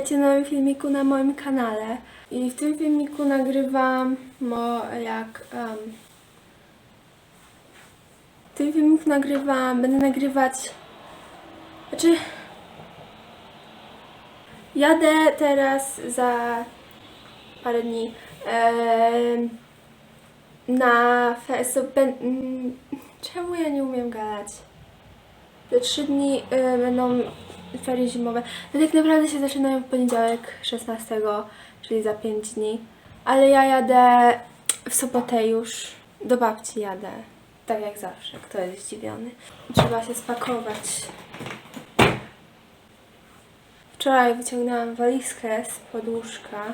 Witajcie na nowym filmiku na moim kanale. I w tym filmiku nagrywam mo jak em, w tym filmiku nagrywam, będę nagrywać znaczy jadę teraz za parę dni na festiwal. Czemu ja nie umiem gadać? Te trzy dni będą ferie zimowe. No tak naprawdę się zaczynają w poniedziałek 16, czyli za 5 dni. Ale ja jadę w sobotę już. Do babci jadę. Tak jak zawsze, kto jest zdziwiony. Trzeba się spakować. Wczoraj wyciągnęłam walizkę z podłóżka.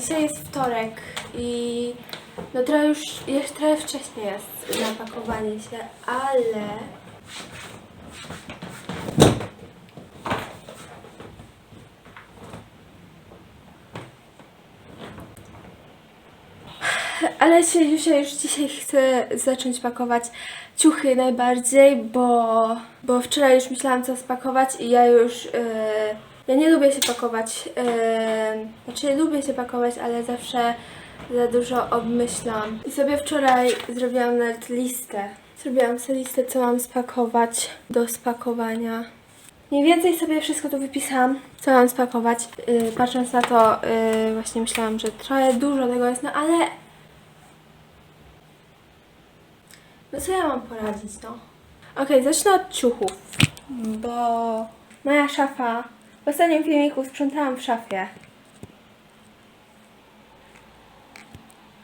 Dzisiaj jest wtorek i no trochę już, jeszcze trochę wcześniej jest na pakowanie się, ale ale się już, już dzisiaj chcę zacząć pakować ciuchy najbardziej, bo, bo wczoraj już myślałam co spakować i ja już, yy, ja nie lubię się pakować, yy, znaczy lubię się pakować, ale zawsze za dużo obmyślam. I sobie wczoraj zrobiłam nawet listę. Zrobiłam sobie listę, co mam spakować do spakowania. Mniej więcej sobie wszystko tu wypisałam, co mam spakować. Yy, patrząc na to, yy, właśnie myślałam, że trochę dużo tego jest, no ale No co ja mam poradzić, no? Okej, zacznę od ciuchów, bo moja szafa... W ostatnim filmiku sprzątałam w szafie.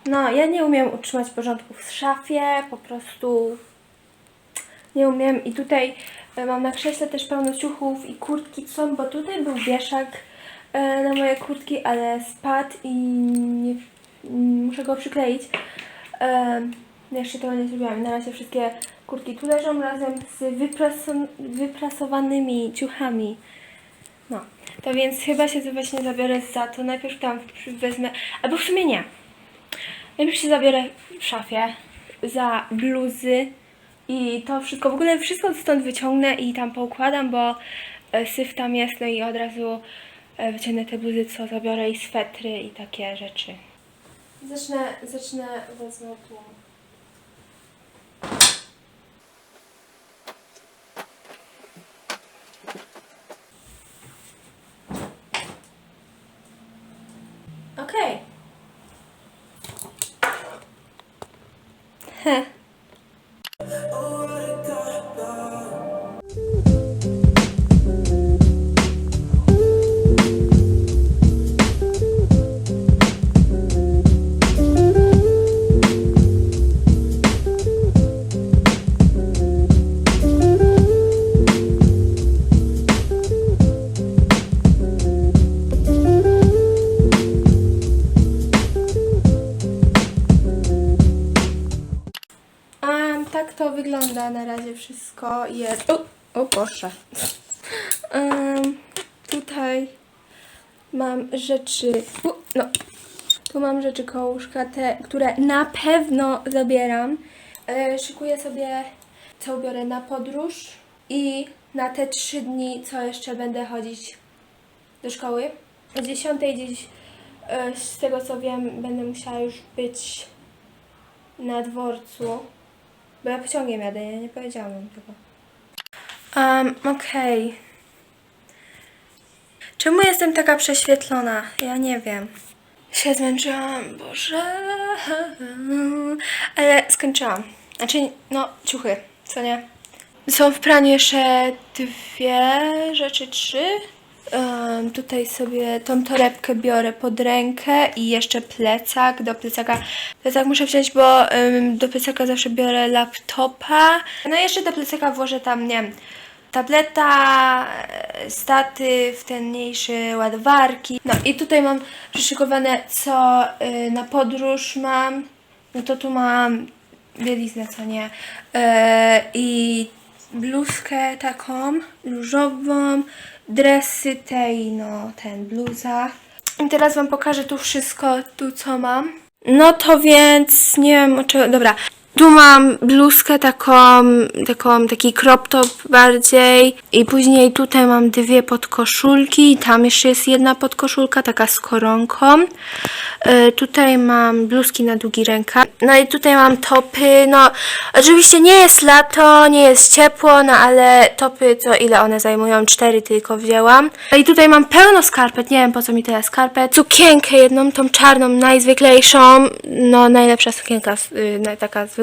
No, ja nie umiem utrzymać porządku w szafie, po prostu nie umiem. I tutaj e, mam na krześle też pełno ciuchów i kurtki są, bo tutaj był wieszak e, na moje kurtki, ale spadł i nie, muszę go przykleić. Em, jeszcze tego nie zrobiłam. Na razie wszystkie kurtki tu leżą razem z wyprasowanymi ciuchami. To więc chyba się właśnie zabiorę za to. Najpierw tam wezmę, albo w sumie nie. Najpierw się zabiorę w szafie za bluzy i to wszystko, w ogóle wszystko stąd wyciągnę i tam poukładam, bo e, syf tam jest, no i od razu e, wyciągnę te bluzy, co zabiorę i swetry i takie rzeczy. Zacznę, zacznę, wezmę tu. Heh. Jest. O, o Boże. Um, tutaj mam rzeczy. U, no. Tu mam rzeczy koło łóżka, te, które na pewno zabieram. E, szykuję sobie, co ubiorę na podróż i na te trzy dni, co jeszcze będę chodzić do szkoły. O 10 gdzieś, e, z tego co wiem, będę musiała już być na dworcu. Bo ja pociągiem jadę, ja nie powiedziałam tego. Um, okej. Czemu jestem taka prześwietlona? Ja nie wiem. Się zmęczyłam, Boże. Ale skończyłam. Znaczy, no, ciuchy, co nie? Są w praniu jeszcze dwie rzeczy, trzy. Em, tutaj sobie tą torebkę biorę pod rękę i jeszcze plecak. Do plecaka, plecak muszę wziąć, bo em, do plecaka zawsze biorę laptopa. No i jeszcze do plecaka włożę tam, nie wiem, tableta, e, statyw, ten mniejszy, ładowarki. No i tutaj mam przyszykowane, co y, na podróż mam. No to tu mam bieliznę, co nie. E, I bluzkę taką różową, dresy tej, no ten bluza. I teraz wam pokażę tu wszystko, tu co mam. No to więc nie wiem czego. Dobra. Tu mam bluzkę taką, taką, taki crop top bardziej i później tutaj mam dwie podkoszulki, tam jeszcze jest jedna podkoszulka, taka z koronką. E, tutaj mam bluzki na długi rękaw. No i tutaj mam topy, no oczywiście nie jest lato, nie jest ciepło, no ale topy to ile one zajmują? Cztery tylko wzięłam. No I tutaj mam pełno skarpet, nie wiem po co mi tyle skarpet. Sukienkę jedną, tą czarną, najzwyklejszą, no najlepsza sukienka, y, na- taka zwykła,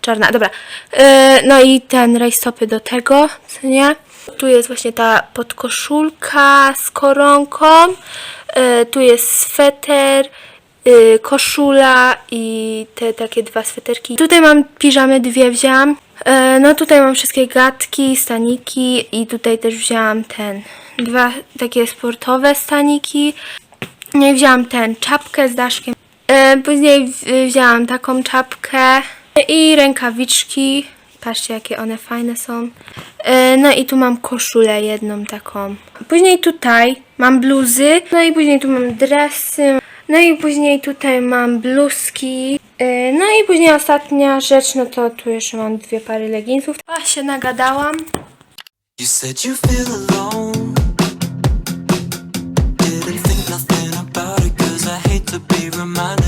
czarna, dobra. Y, no i ten rajstopy do tego, co nie? Tu jest właśnie ta podkoszulka z koronką, y, tu jest sweter, y, koszula i te takie dwa sweterki. Tutaj mam piżamy, dwie wzięłam. E, no tutaj mam wszystkie gadki, staniki i tutaj też wzięłam ten, dwa takie sportowe staniki. No i wzięłam ten, czapkę z daszkiem. E, później wzięłam taką czapkę i rękawiczki. Patrzcie, jakie one fajne są. E, no i tu mam koszulę jedną taką. Później tutaj mam bluzy. No i później tu mam dresy. No i później tutaj mam bluzki. E, no i później ostatnia rzecz, no to tu jeszcze mam dwie pary leginsów. A się nagadałam. You said you feel alone. Didn't think nothing about it, cause I hate to be reminded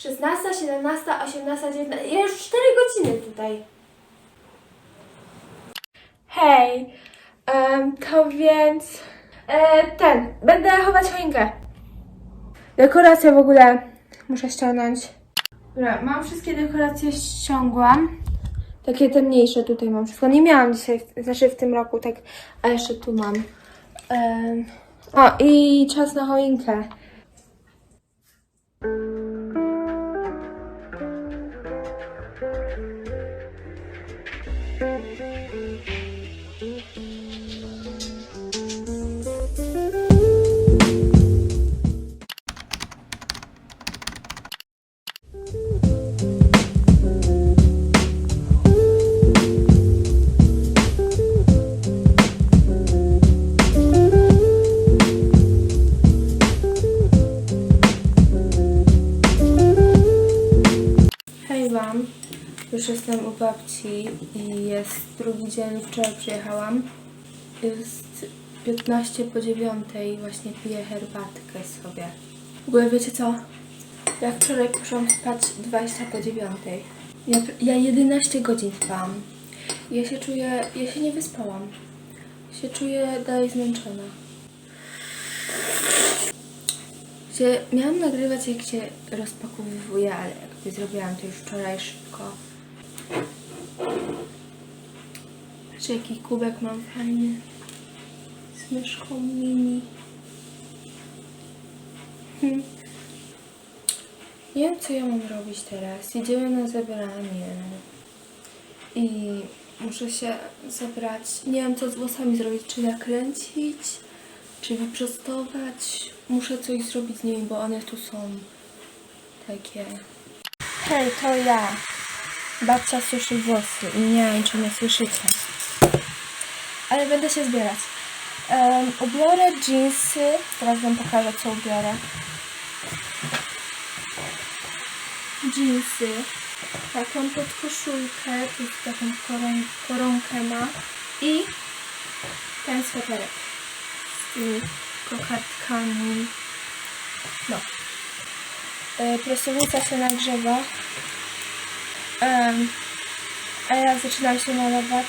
16, 17, 18, 19, ja już 4 godziny tutaj. Hej, em, to więc e, ten, będę chować choinkę. Dekoracje w ogóle muszę ściągnąć. Dobra, mam wszystkie dekoracje ściągłam. Takie te mniejsze tutaj mam wszystko. Nie miałam dzisiaj, znaczy w tym roku, tak, a jeszcze tu mam. Em, o, i czas na choinkę. Babci i jest drugi dzień, wczoraj przyjechałam. Jest 15 po 9, właśnie piję herbatkę sobie. W ogóle wiecie co? Ja wczoraj poszłam spać 20 po 9. Ja, ja 11 godzin spałam. Ja się czuję, ja się nie wyspałam. Się czuję dalej zmęczona. Gdzie miałam nagrywać jak się rozpakowywuję, ale jakby zrobiłam to już wczoraj szybko. Patrzcie jaki kubek mam fajny. Z myszką mini. Hmm. Nie wiem co ja mam robić teraz. Idziemy na zebranie. I muszę się zebrać. Nie wiem co z włosami zrobić. Czy nakręcić? Czy wyprostować? Muszę coś zrobić z nimi, bo one tu są takie. Hej, to ja. Babcia suszy włosy i nie wiem, czy mnie słyszycie. Ale będę się zbierać. Um, ubiorę jeansy. Teraz wam pokażę, co ubiorę. Jeansy. Taką podkoszulkę. Tu taką koron, koronkę ma. I ten sweterek. tymi kokardkami. No. E, Prostownica się nagrzewa. A ja zaczynam się malować.